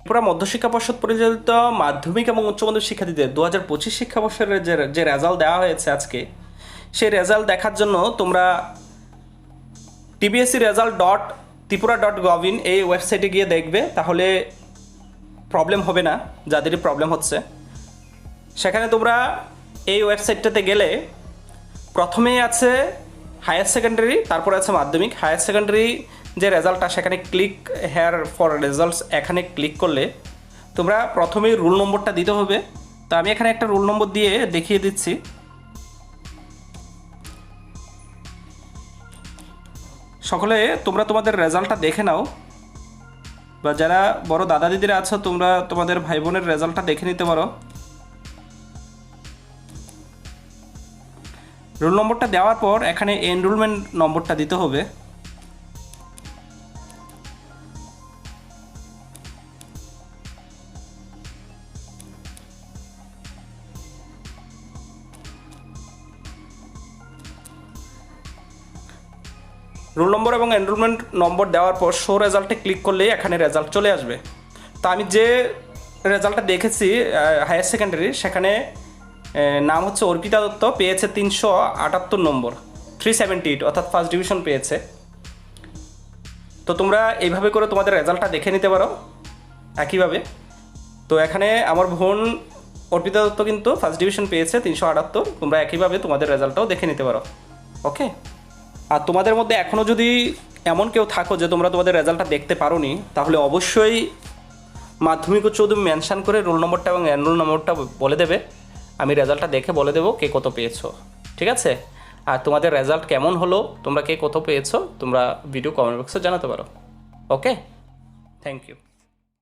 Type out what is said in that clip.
ত্রিপুরা মধ্যশিক্ষা পর্ষদ পরিচালিত মাধ্যমিক এবং উচ্চ মাধ্যমিক শিক্ষার্থীদের দু হাজার পঁচিশ শিক্ষাবর্ষের যে যে রেজাল্ট দেওয়া হয়েছে আজকে, সেই রেজাল্ট দেখার জন্য তোমরা TBSC result dot Tripura dot gov in এই ওয়েবসাইটে গিয়ে দেখবে, তাহলে প্রবলেম হবে না, যাদেরই প্রবলেম হচ্ছে। সেখানে তোমরা এই ওয়েবসাইটটাতে গেলে প্রথমেই আছে হায়ার সেকেন্ডারি, তারপরে আছে মাধ্যমিক। হায়ার সেকেন্ডারি যে রেজাল্টটা, সেখানে ক্লিক হেয়ার ফর রেজাল্টস, এখানে ক্লিক করলে তোমরা প্রথমেই রুল নম্বরটা দিতে হবে। তো আমি এখানে একটা রুল নম্বর দিয়ে দেখিয়ে দিচ্ছি। সকলে, তোমরা তোমাদের রেজাল্টটা দেখে নাও। বা যারা বড় দাদা দিদিরা আছো, তোমরা তোমাদের ভাই বোনের রেজাল্টটা দেখে নিতে পারো। রোল নম্বরটা দেওয়ার পর এখানে এনরোলমেন্ট নম্বরটা দিতে হবে। রোল নম্বর এবং এনরোলমেন্ট নম্বর দেওয়ার পর শো রেজাল্টে ক্লিক করলেই এখানে রেজাল্ট চলে আসবে। তা আমি যে রেজাল্টটা দেখেছি হায়ার সেকেন্ডারি সেখানে নাম হচ্ছে অর্পিতা দত্ত পেয়েছে তিনশো আটাত্তর নম্বর থ্রি সেভেন্টি এইট অর্থাৎ ফার্স্ট ডিভিশন পেয়েছে তো তোমরা এইভাবে করে তোমাদের রেজাল্টটা দেখে নিতে পারো একইভাবে তো এখানে আমার বোন অর্পিতা দত্ত কিন্তু ফার্স্ট ডিভিশন পেয়েছে তিনশো আটাত্তর তোমরা একইভাবে তোমাদের রেজাল্টটাও দেখে নিতে পারো ওকে আর তোমাদের মধ্যে এখনও যদি এমন কেউ থাকো যে তোমরা তোমাদের রেজাল্টটা দেখতে পারো নি তাহলে অবশ্যই মাধ্যমিক উচ্চ মেনশান করে রোল নম্বরটা এবং এনরোল নম্বরটা বলে দেবে আমি রেজাল্টটা দেখে বলে দেবো কে কত পেয়েছ, ঠিক আছে? আর তোমাদের রেজাল্ট কেমন হলো, তোমরা কে কত পেয়েছ, তোমরা ভিডিও কমেন্ট বক্সে জানাতে পারো ওকে থ্যাংক ইউ